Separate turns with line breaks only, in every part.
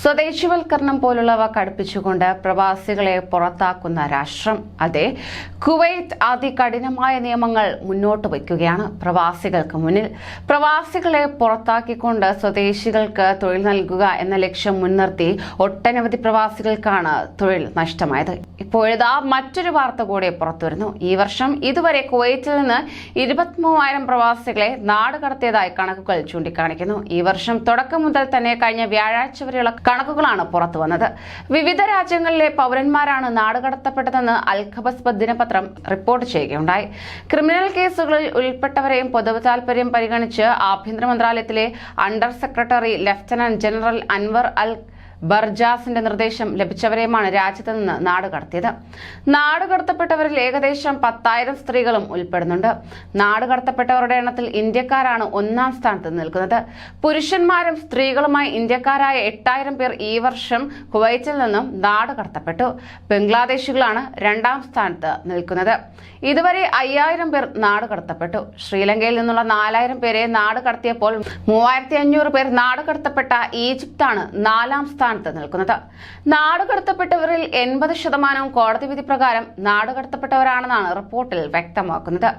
സ്വദേശിവൽക്കരണം പോലുള്ളവ കടുപ്പിച്ചുകൊണ്ട് പ്രവാസികളെ പുറത്താക്കുന്ന രാഷ്ട്രം. അതെ കുവൈത്ത് അതികഠിനമായ നിയമങ്ങൾ മുന്നോട്ട് വയ്ക്കുകയാണ്. പ്രവാസികൾക്ക് മുന്നിൽ പ്രവാസികളെ പുറത്താക്കിക്കൊണ്ട് സ്വദേശികൾക്ക് തൊഴിൽ നൽകുക എന്ന ലക്ഷ്യം മുൻനിർത്തി ഒട്ടനവധി പ്രവാസികൾക്കാണ് തൊഴിൽ നഷ്ടമായത്. ഇപ്പോഴിതാ മറ്റൊരു വാർത്ത കൂടി പുറത്തുവരുന്നു. ഈ വർഷം ഇതുവരെ കുവൈറ്റിൽ നിന്ന് ഇരുപത്തിമൂവായിരം പ്രവാസികളെ നാട് കടത്തിയതായി കണക്കുകൾ ചൂണ്ടിക്കാണിക്കുന്നു. ഈ വർഷം തുടക്കം മുതൽ തന്നെ കഴിഞ്ഞ വ്യാഴാഴ്ച വരെയുള്ള കണക്കുകളാണ് പുറത്തു വന്നത്. വിവിധ രാജ്യങ്ങളിലെ പൗരന്മാരാണ് നാടുകടത്തപ്പെട്ടതെന്ന് അൽഖബസ് ദിനപത്രം റിപ്പോർട്ട് ചെയ്യുകയുണ്ടായി. ക്രിമിനൽ കേസുകളിൽ ഉൾപ്പെട്ടവരെയും പൊതു താൽപര്യം പരിഗണിച്ച് ആഭ്യന്തര മന്ത്രാലയത്തിലെ under secretary lieutenant general Anwar Al ബർജാസിന്റെ നിർദ്ദേശം ലഭിച്ചവരെയുമാണ് രാജ്യത്ത് നിന്ന് നാടുകടത്തിയത് നാടുകടത്തപ്പെട്ടവരിൽ നാട് കടത്തപ്പെട്ടവരിൽ ഏകദേശം പത്തായിരം സ്ത്രീകളും ഉൾപ്പെടുന്നുണ്ട്. നാടുകടത്തപ്പെട്ടവരുടെ എണ്ണത്തിൽ ഇന്ത്യക്കാരാണ് ഒന്നാം സ്ഥാനത്ത് നിൽക്കുന്നത്. പുരുഷന്മാരും സ്ത്രീകളുമായി ഇന്ത്യക്കാരായ എട്ടായിരം പേർ ഈ വർഷം കുവൈറ്റിൽ നിന്നും നാടുകടത്തപ്പെട്ടു ബംഗ്ലാദേശികളാണ് രണ്ടാം സ്ഥാനത്ത് നിൽക്കുന്നത്. ഇതുവരെ അയ്യായിരം പേർ നാടുകടത്തപ്പെട്ടു ശ്രീലങ്കയിൽ നിന്നുള്ള നാലായിരം പേരെ നാടുകടത്തിയപ്പോൾ മൂവായിരത്തി അഞ്ഞൂറ് പേർ നാടുകടത്തപ്പെട്ട ഈജിപ്താണ് നാലാം സ്ഥാനത്ത് നിൽക്കുന്നത്. നാടുകടത്തപ്പെട്ടവരിൽ എൺപത് ശതമാനവും കോടതി വിധി പ്രകാരം നാടുകടത്തപ്പെട്ടവരാണെന്നാണ് റിപ്പോർട്ടിൽ വ്യക്തമാക്കുന്നത്.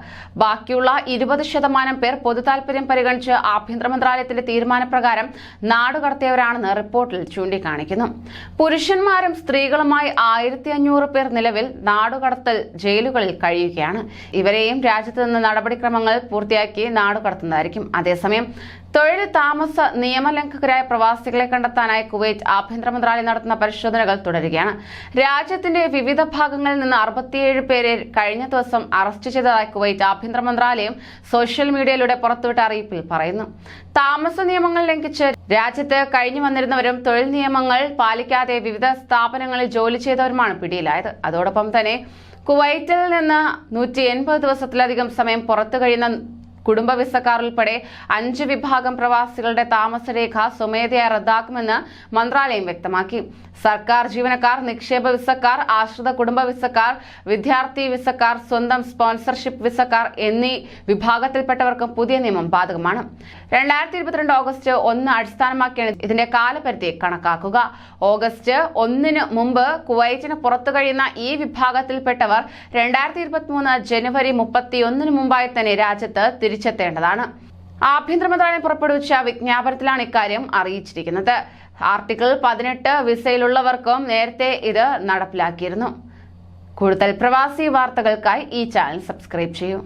ബാക്കിയുള്ള ഇരുപത് ശതമാനം പേർ പൊതു താൽപര്യം പരിഗണിച്ച് ആഭ്യന്തര മന്ത്രാലയത്തിന്റെ തീരുമാനപ്രകാരം നാടുകടത്തിയവരാണെന്ന് റിപ്പോർട്ടിൽ ചൂണ്ടിക്കാണിക്കുന്നു. പുരുഷന്മാരും സ്ത്രീകളുമായി ആയിരത്തി അഞ്ഞൂറ് പേർ നിലവിൽ നാടുകടത്തൽ ജയിലുകളിൽ കഴിയുകയാണ്. ഇവരെയും രാജ്യത്ത് നിന്ന് നടപടിക്രമങ്ങൾ പൂർത്തിയാക്കി നാടുകടത്തുന്നതായിരിക്കും. അതേസമയം തൊഴിൽ താമസ നിയമലംഘകരായ പ്രവാസികളെ കണ്ടെത്താനായി കുവൈറ്റ് ആഭ്യന്തര മന്ത്രാലയം നടത്തുന്ന പരിശോധനകൾ തുടരുകയാണ്. രാജ്യത്തിന്റെ വിവിധ ഭാഗങ്ങളിൽ നിന്ന് അറുപത്തിയേഴ് പേരെ കഴിഞ്ഞ ദിവസം അറസ്റ്റ് ചെയ്തതായി കുവൈറ്റ് ആഭ്യന്തര മന്ത്രാലയം സോഷ്യൽ മീഡിയയിലൂടെ പുറത്തുവിട്ട അറിയിപ്പിൽ പറയുന്നു. താമസ നിയമങ്ങൾ ലംഘിച്ച് രാജ്യത്ത് കഴിഞ്ഞു വന്നിരുന്നവരും തൊഴിൽ നിയമങ്ങൾ പാലിക്കാതെ വിവിധ സ്ഥാപനങ്ങളിൽ ജോലി ചെയ്തവരുമാണ് പിടിയിലായത്. അതോടൊപ്പം തന്നെ കുവൈറ്റിൽ നിന്ന് നൂറ്റി എൺപത് ദിവസത്തിലധികം സമയം പുറത്തു കഴിയുന്ന കുടുംബ വിസക്കാർ അഞ്ച് വിഭാഗം പ്രവാസികളുടെ താമസരേഖ സ്വമേധയാ റദ്ദാക്കുമെന്ന് മന്ത്രാലയം വ്യക്തമാക്കി. സർക്കാർ ജീവനക്കാർ നിക്ഷേപ വിസക്കാർ ആശ്രിത കുടുംബ വിസക്കാർ വിദ്യാർത്ഥി വിസക്കാർ സ്വന്തം സ്പോൺസർഷിപ്പ് വിസക്കാർ എന്നീ വിഭാഗത്തിൽപ്പെട്ടവർക്കും പുതിയ നിയമം ബാധകമാണ്. രണ്ടായിരത്തി ഇരുപത്തിരണ്ട് ഓഗസ്റ്റ് ഒന്ന് അടിസ്ഥാനമാക്കിയാണ് ഇതിന്റെ കാലപരിധി കണക്കാക്കുക. ഓഗസ്റ്റ് ഒന്നിന് മുമ്പ് കുവൈറ്റിന് പുറത്തു കഴിയുന്ന ഈ വിഭാഗത്തിൽപ്പെട്ടവർ രണ്ടായിരത്തി ഇരുപത്തിമൂന്ന് ജനുവരി മുപ്പത്തിയൊന്നിന് മുമ്പായി തന്നെ രാജ്യത്ത് തിരിച്ചെത്തേണ്ടതാണ്. ആഭ്യന്തര മന്ത്രാലയം പുറപ്പെടുവിച്ച വിജ്ഞാപനത്തിലാണ് ഇക്കാര്യം അറിയിച്ചിരിക്കുന്നത്. ആർട്ടിക്കിൾ പതിനെട്ട് വിസയിലുള്ളവർക്കും നേരത്തെ ഇത് നടപ്പിലാക്കിയിരുന്നു. കൂടുതൽ പ്രവാസി വാർത്തകൾക്കായി ഈ ചാനൽ സബ്സ്ക്രൈബ് ചെയ്യൂ.